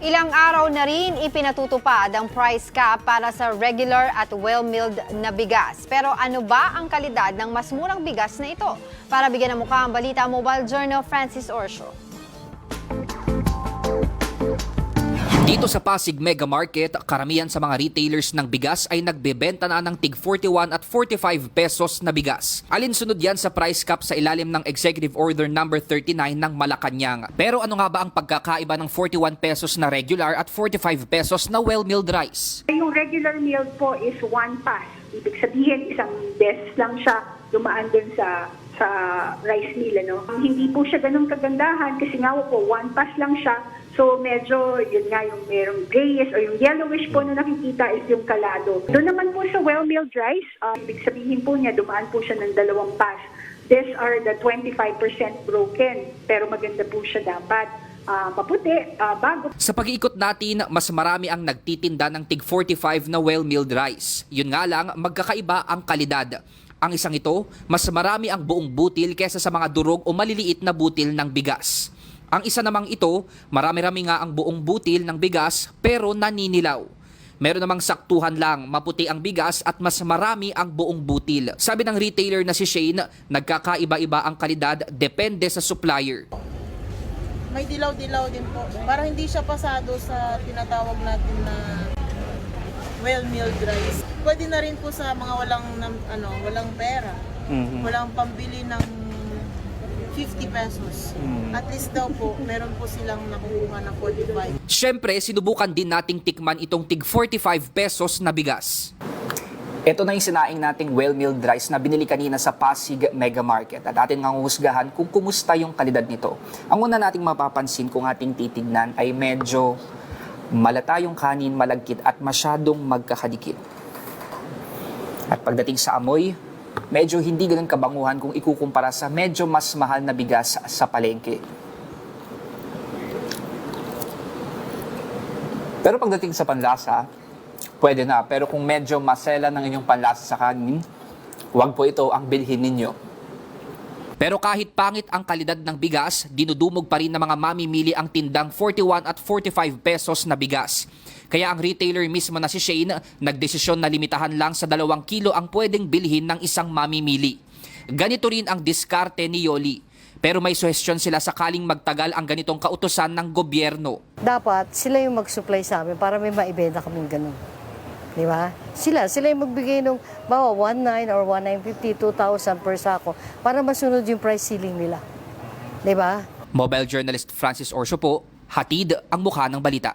Ilang araw na rin ipinatutupad ang price cap para sa regular at well-milled na bigas. Pero ano ba ang kalidad ng mas murang bigas na ito? Para bigyan ng mukha ang balita, Mobile Journal Francis Orsho. Dito sa Pasig Mega Market, karamihan sa mga retailers ng bigas ay nagbebenta na ng tig 41 at 45 pesos na bigas. Alinsunod yan sa price cap sa ilalim ng Executive Order number 39 ng Malacanang. Pero ano nga ba ang pagkakaiba ng 41 pesos na regular at 45 pesos na well-milled rice? Yung regular meal po is one pass. Ibig sabihin, isang beses lang siya dumaan dun sa sa rice mill. Ano? Hindi po siya ganun kagandahan kasi nga po, one pass lang siya. So medyo, yun nga, yung merong grayish or yung yellowish po na nakikita is yung kalado. Doon naman po sa well-milled rice, uh, ibig sabihin po niya, dumaan po siya ng dalawang pass. These are the 25% broken, pero maganda po siya dapat. Ah, maputi, ah, bago Sa pag-iikot natin, mas marami ang nagtitinda ng tig 45 na well-milled rice. Yun nga lang, magkakaiba ang kalidad. Ang isang ito, mas marami ang buong butil kesa sa mga durog o maliliit na butil ng bigas. Ang isa namang ito, marami-rami nga ang buong butil ng bigas pero naninilaw. Meron namang saktuhan lang, maputi ang bigas at mas marami ang buong butil. Sabi ng retailer na si Shane, nagkakaiba-iba ang kalidad depende sa supplier. may dilaw-dilaw din po. Para hindi siya pasado sa tinatawag natin na well-milled rice. Pwede na rin po sa mga walang ano, walang pera. Walang pambili ng 50 pesos. At least daw po, meron po silang nakukuha ng 45. Siyempre, sinubukan din nating tikman itong tig 45 pesos na bigas. Ito na yung sinaing nating well-milled rice na binili kanina sa Pasig Mega Market at atin ngang husgahan kung kumusta yung kalidad nito. Ang una nating mapapansin kung ating titignan ay medyo malata yung kanin, malagkit at masyadong magkakadikit. At pagdating sa amoy, medyo hindi ganun kabanguhan kung ikukumpara sa medyo mas mahal na bigas sa palengke. Pero pagdating sa panlasa, pwede na. Pero kung medyo masela ng inyong panlasa sa kanin, huwag po ito ang bilhin ninyo. Pero kahit pangit ang kalidad ng bigas, dinudumog pa rin ng mga mamimili ang tindang 41 at 45 pesos na bigas. Kaya ang retailer mismo na si Shane, nagdesisyon na limitahan lang sa 2 kilo ang pwedeng bilhin ng isang mamimili. Ganito rin ang diskarte ni Yoli. Pero may suhestyon sila sakaling magtagal ang ganitong kautosan ng gobyerno. dapat sila yung mag-supply sa amin para may maibenta kaming ganun. Di ba? Sila, sila yung magbigay ng bawa 1.9 or 1.950, 2,000 per sako para masunod yung price ceiling nila. Di ba? Mobile journalist Francis Orso po, hatid ang mukha ng balita.